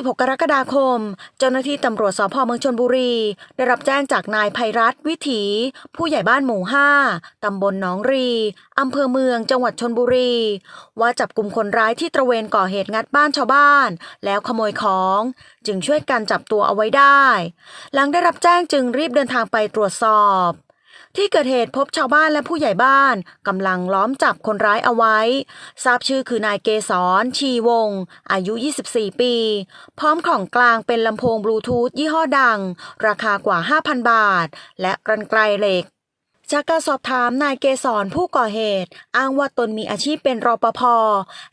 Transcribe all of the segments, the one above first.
26 กรกฎาคม เจ้าหน้าที่ตำรวจสพเมืองชนบุรี ได้รับแจ้งจากนายภัยรัตวิถี ผู้ใหญ่บ้านหมู่ 5 ตำบลหนองรี อำเภอเมืองจังหวัดชนบุรี ว่าจับกลุ่มคนร้ายที่ตระเวนก่อเหตุงัดบ้านชาวบ้าน แล้วขโมยของ จึงช่วยกันจับตัวเอาไว้ได้ หลังได้รับแจ้งจึงรีบเดินทางไปตรวจสอบ ที่เกิดเหตุพบชาวบ้านและผู้ใหญ่บ้านกำลังล้อมจับคนร้ายเอาไว้ ทราบชื่อคือนายเกษรชีวง อายุ 24 ปี พร้อมของกลางเป็นลำโพงบลูทูธยี่ห้อดัง ราคากว่า 5,000 บาท และกรรไกรเหล็ก จากการสอบถามนายเกษรผู้ก่อเหตุ อ้างว่าตนมีอาชีพเป็นรปภ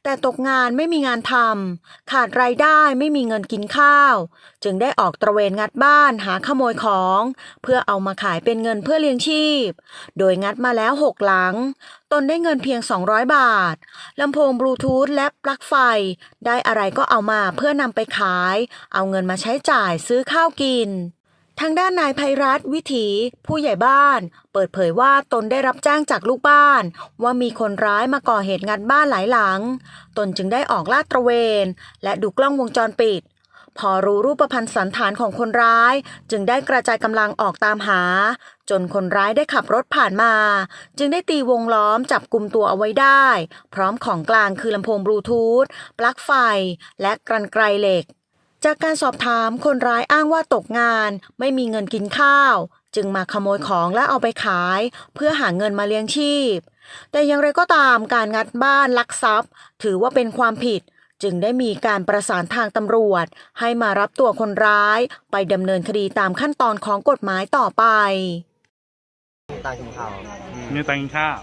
แต่ตกงานไม่มีงานทำขาดรายได้ไม่มีเงินกินข้าว จึงได้ออกตระเวนงัดบ้านหาขโมยของ เพื่อเอามาขายเป็นเงินเพื่อเลี้ยงชีพ โดยงัดมาแล้ว6หลัง ตนได้เงินเพียง 200 บาทลำโพงบลูทูธและปลั๊กไฟ ได้อะไรก็เอามาเพื่อนำไปขาย เอาเงินมาใช้จ่ายซื้อข้าวกิน ทางด้านนายภัยรัตน์วิถี ผู้ใหญ่บ้าน เปิดเผยว่าตนได้รับแจ้งจากลูกบ้าน ว่ามีคนร้ายมาก่อเหตุงัดบ้านหลายหลัง ตนจึงได้ออกลาดตระเวน และดูกล้องวงจรปิด พอรู้รูปพรรณสันฐานของคนร้าย จึงได้กระจายกำลังออกตามหา จนคนร้ายได้ขับรถผ่านมา จึงได้ตีวงล้อมจับกลุ่มตัวเอาไว้ได้ พร้อมของกลางคือลำโพงบลูทูธปลั๊กไฟ และกรรไกรเหล็ก จากการสอบถามคนร้ายอ้างว่าตกงาน ไม่มีเงินกินข้าว จึงมาขโมยของและเอาไปขาย เพื่อหาเงินมาเลี้ยงชีพ แต่อย่างไรก็ตามการงัดบ้านลักทรัพย์ ถือว่าเป็นความผิด จึงได้มีการประสานทางตำรวจ ให้มารับตัวคนร้าย ไปดำเนินคดีตามขั้นตอนของกฎหมายต่อไปตากินข้าวมีตังค์กินข้าว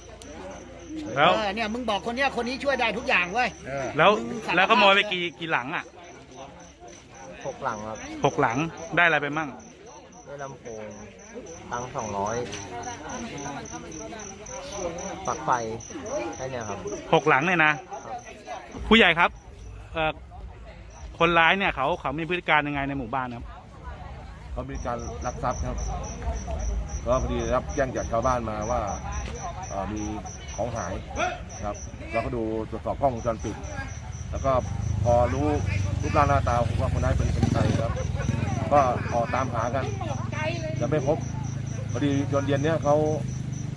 แล้วเออเนี่ยมึงบอกคนเนี้ยคนนี้ช่วยได้ทุกอย่างเว้ยแล้วแล้วขโมยไปกี่กี่หลังอะ หกหลังครับหกหลังได้อะไรไปมั่งได้ลำโพงตังสองร้อยปลั๊กไฟแค่เนี้ยครับ หกหลังเนี่ยนะ ผู้ใหญ่ครับเอ่อคนร้ายเนี่ยเขาเขามีพฤติการยังไงในหมู่บ้านครับ เขามีการลักทรัพย์ครับก็พอดีรับแจ้งจากชาวบ้านมาว่าเอ่อมีของหายครับ เราก็ดูตรวจสอบกล้องวงจรปิด แล้วก็ พอรู้รูปร่างหน้าตาว่าคนร้ายเป็นเป็นใครครับ ก็ออกตามหากันยังไม่พบพอดีจนเย็นเนี้ยเขา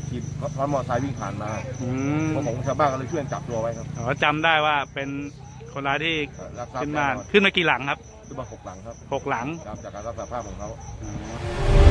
ขี่ซ้อนมอเตอร์ไซค์วิ่งผ่านมาอืมพวกผมชาวบ้านก็เลยช่วยกันจับตัวไว้ครับเขาจำได้ว่าเป็นคนร้ายที่เอ่อลักทรัพขึ้นย์บ้านแน่นอนขึ้นมากี่หลังครับขึ้นมาหกหลังครับหกหลัง ครับจากการรับสารภาพของเขาอ๋อ